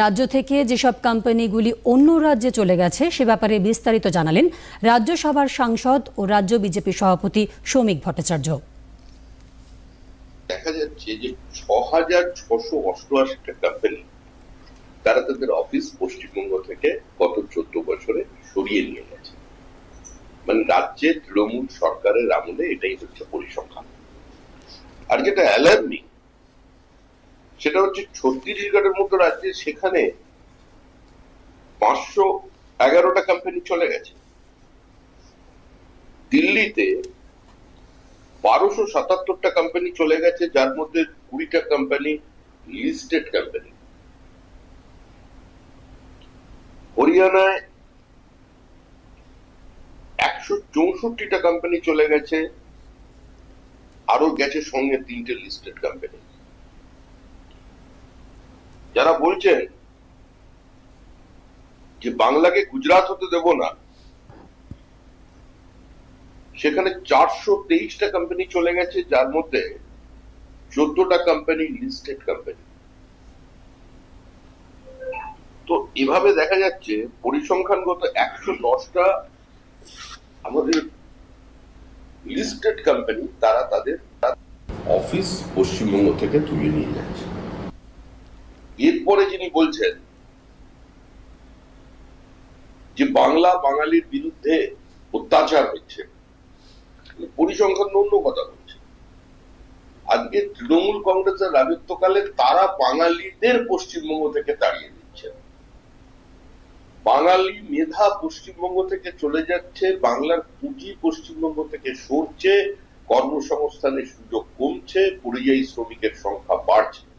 রাজ্য থেকে যেসব কোম্পানিগুলি অন্য রাজ্যে চলে গেছে, সে ব্যাপারে বিস্তারিত জানালেন রাজ্যসভার সাংসদ ও রাজ্য বিজেপি সভাপতি শ্রমিক ভট্টাচার্য। দেখা যাচ্ছে যে ছ হাজার ছশো অষ্টআশিটা কোম্পানি তারা তাদের অফিস পশ্চিমবঙ্গ থেকে গত চোদ্দ বছরে সরিয়ে নিয়ে গেছে। মানে রাজ্যের তৃণমূল সরকারের আমলে এটাই হচ্ছে পরিসংখ্যান। আর যেটা অ্যালার্মিং সেটা হচ্ছে ছত্তিশগড়ের মতো রাজ্যে সেখানে পাঁচশো এগারোটা কোম্পানি চলে গেছে। দিল্লিতে বারোশো সাতাত্তরটা কোম্পানি চলে গেছে, যার মধ্যে কুড়িটা কোম্পানি লিস্টেড কোম্পানি হরিয়ানায় একশো চৌষট্টিটা কোম্পানি চলে গেছে আরও গেছে সঙ্গে তিনটে লিস্টেড কোম্পানি যারা বলছেন যে বাংলাকে গুজরাট হতে দেব না, সেখানে চারশো তেইশটা কোম্পানি চলে গেছে, যার মধ্যে চোদ্দটা কোম্পানি লিস্টেড কোম্পানি তো এভাবে দেখা যাচ্ছে পরিসংখ্যানগত একশো দশটা আমাদের লিস্টেড কোম্পানি তারা তাদের অফিস পশ্চিমবঙ্গ থেকে তুলে নিয়ে যাচ্ছে। এরপরে যিনি বলছেন যে বাংলা বাঙালির বিরুদ্ধে অত্যাচার হচ্ছে, পরিসংখ্যান অন্য কথা বলছে। আজকে তৃণমূল কংগ্রেসের রাজত্বকালে তারা বাঙালিদের পশ্চিমবঙ্গ থেকে তাড়িয়ে দিচ্ছে। বাঙালি মেধা পশ্চিমবঙ্গ থেকে চলে যাচ্ছে, বাংলার পুঁজি পশ্চিমবঙ্গ থেকে সরছে, কর্মসংস্থানের সুযোগ কমছে, পরিযায়ী শ্রমিকের সংখ্যা বাড়ছে।